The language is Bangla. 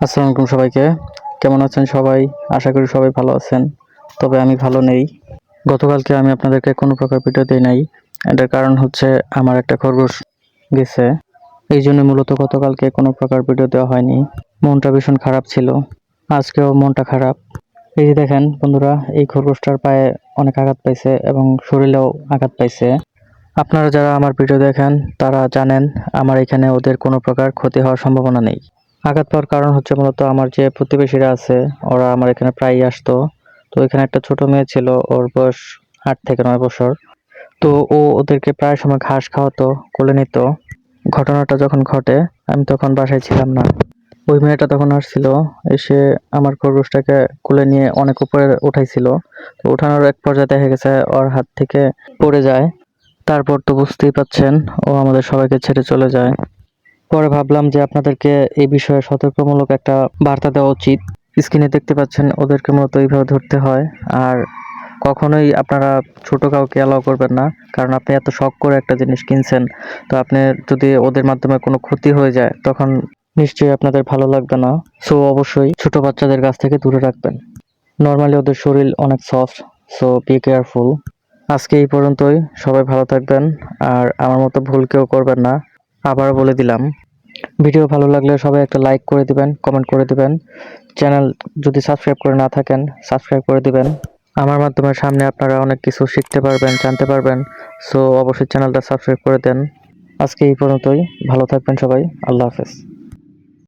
আসসালামু আলাইকুম সবাইকে। কেমন আছেন সবাই? আশা করি সবাই ভালো আছেন। তবে আমি ভালো নেই। গতকালকে আমি আপনাদেরকে কোনো প্রকার ভিডিও দিই নাই। এটার কারণ হচ্ছে আমার একটা খরগোশ গেছে। এই জন্য মূলত গতকালকে কোনো প্রকার ভিডিও দেওয়া হয়নি। মনটা ভীষণ খারাপ ছিল। আজকেও মনটা খারাপ। এই যে দেখেন বন্ধুরা, এই খরগোশটার পায়ে অনেক আঘাত পাইছে এবং শরীরেও আঘাত পাইছে। আপনারা যারা আমার ভিডিও দেখেন, তারা জানেন আমার এখানে ওদের কোনো প্রকার ক্ষতি হওয়ার সম্ভাবনা নেই। আঘাত পাওয়ার কারণ হচ্ছে মূলত আমার যে প্রতিবেশীরা আছে, ওরা আমার এখানে প্রায়ই আসতো। তো এখানে একটা ছোট মেয়ে ছিল, ওর বয়স আট থেকে নয় বছর। তো ও ওদেরকে প্রায় সময় ঘাস খাওয়াতো, কোলে নিত। ঘটনাটা যখন ঘটে, আমি তখন বাসায় ছিলাম না। ওই মেয়েটা তখন আসছিল, এসে আমার খরগোশটাকে কোলে নিয়ে অনেক উপরে উঠাইছিল। তো ওঠানোর এক পর্যায়ে দেখা গেছে ওর হাত থেকে পড়ে যায়। তারপর তো বুঝতেই পাচ্ছেন, ও আমাদের সবাইকে ছেড়ে চলে যায়। পরে ভাবলাম যে আপনাদেরকে এই বিষয়ে সতর্কমূলক একটা বার্তা দেওয়া উচিত। স্ক্রিনে দেখতে পাচ্ছেন ওদেরকে মূলত এইভাবে ধরতে হয়। আর কখনোই আপনারা ছোট কাউকে অ্যালাউ করবেন না, কারণ আপনি এত শখ করে একটা জিনিস কিনছেন, তো আপনি যদি ওদের মাধ্যমে কোনো ক্ষতি হয়ে যায়, তখন নিশ্চয়ই আপনাদের ভালো লাগবে না। সো অবশ্যই ছোট বাচ্চাদের কাছ থেকে দূরে রাখবেন। নর্মালি ওদের শরীর অনেক সফট সো বি কেয়ারফুল আজকে এই পর্যন্তই। সবাই ভালো থাকবেন। আর আমার মতো ভুল কেউ করবেন না। আবার বলে দিলাম, ভিডিও ভালো লাগলে সবাই একটা লাইক করে দিবেন কমেন্ট করে দিবেন। চ্যানেল যদি সাবস্ক্রাইব করে না থাকেন সাবস্ক্রাইব করে দিবেন। আমার মাধ্যমে সামনে আপনারা অনেক কিছু শিখতে পারবেন, জানতে পারবেন। সো অবশ্যই চ্যানেলটা সাবস্ক্রাইব করে দেন। আজকে এই পর্যন্তই। ভালো থাকবেন সবাই। আল্লাহ হাফেজ।